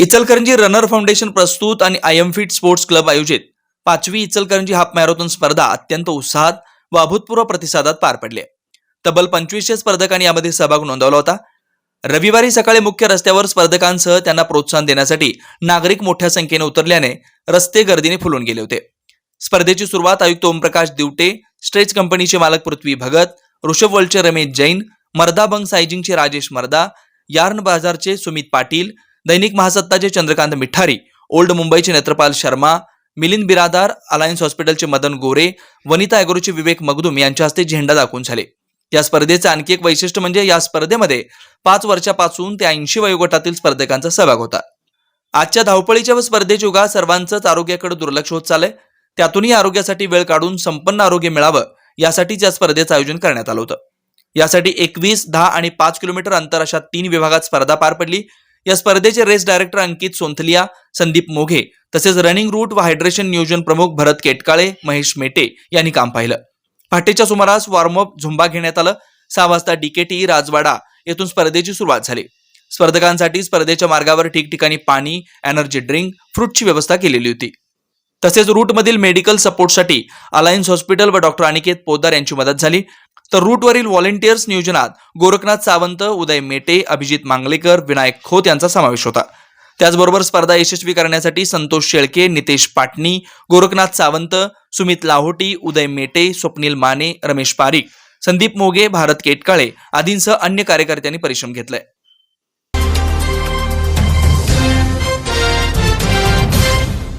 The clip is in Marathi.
इचलकरंजी रनर फाउंडेशन प्रस्तुत आणि I M fit sports club आयोजित. पाचवी इचलकरंजी हाफ मॅरेथॉन स्पर्धा अत्यंत उत्साहात व अभूतपूर्व प्रतिसादात पार पडली. तब्बल पंचवीसशे स्पर्धकांनी यामध्ये सहभाग नोंदवला होता. रविवारी सकाळी मुख्य रस्त्यावर स्पर्धकांसह त्यांना प्रोत्साहन देण्यासाठी नागरिक मोठ्या संख्येने उतरल्याने रस्ते गर्दीने फुलून गेले होते. स्पर्धेची सुरुवात आयुक्त ओमप्रकाश दिवटे स्ट्रेच कंपनीचे मालक पृथ्वी भगत ऋषभ वर्ल्डचे रमेश जैन मर्दा बंग सायजिंगचे राजेश मर्दा यार्न बाजारचे सुमित पाटील दैनिक महासत्ताचे चंद्रकांत मिठारी ओल्ड मुंबईचे नेत्रपाल शर्मा मिलिंद बिरादार अलायन्स हॉस्पिटलचे मदन गोरे वनिता अॅग्रोचे विवेक मगदुम यांच्या हस्ते झेंडा दाखवून झाले. या स्पर्धेचं आणखी एक वैशिष्ट्य म्हणजे या स्पर्धेमध्ये पाच वर्षापासून ते ऐंशी वयोगटातील स्पर्धकांचा सहभाग होता. आजच्या धावपळीच्या व स्पर्धेच्या युगात सर्वांचंच आरोग्याकडे दुर्लक्ष होत चाललंय. त्यातूनही आरोग्यासाठी वेळ काढून संपन्न आरोग्य मिळावं यासाठीच या स्पर्धेचं आयोजन करण्यात आलं होतं. यासाठी एकवीस दहा आणि पाच किलोमीटर अंतर अशा तीन विभागात स्पर्धा पार पडली. या स्पर्धेचे रेस डायरेक्टर अंकित सोंथलिया संदीप मोघे तसेच रनिंग रूट व हायड्रेशन नियोजन प्रमुख भरत केटकाळे महेश मेटे यांनी काम पाहिलं. पहाटेच्या सुमारास वॉर्मअप झुंबा घेण्यात आलं. सहा वाजता डीकेटी राजवाडा येथून स्पर्धेची सुरुवात झाली. स्पर्धकांसाठी स्पर्धेच्या मार्गावर ठिकठिकाणी पाणी एनर्जी ड्रिंक फ्रूटची व्यवस्था केलेली होती. तसेच रूटमधील मेडिकल सपोर्टसाठी अलायन्स हॉस्पिटल व डॉक्टर अनिकेत पोद्दार यांची मदत झाली. तर रूटवरील व्हॉलेंटियर्स नियोजनात गोरखनाथ सावंत उदय मेटे अभिजित मांगलेकर विनायक खोत यांचा समावेश होता. त्याचबरोबर स्पर्धा यशस्वी करण्यासाठी संतोष शेळके नितेश पाटणी गोरखनाथ सावंत सुमित लाहोटी उदय मेटे स्वप्नील माने रमेश पारिक संदीप मोगे भारत केटकाळे आदींसह अन्य कार्यकर्त्यांनी परिश्रम घेतलाय.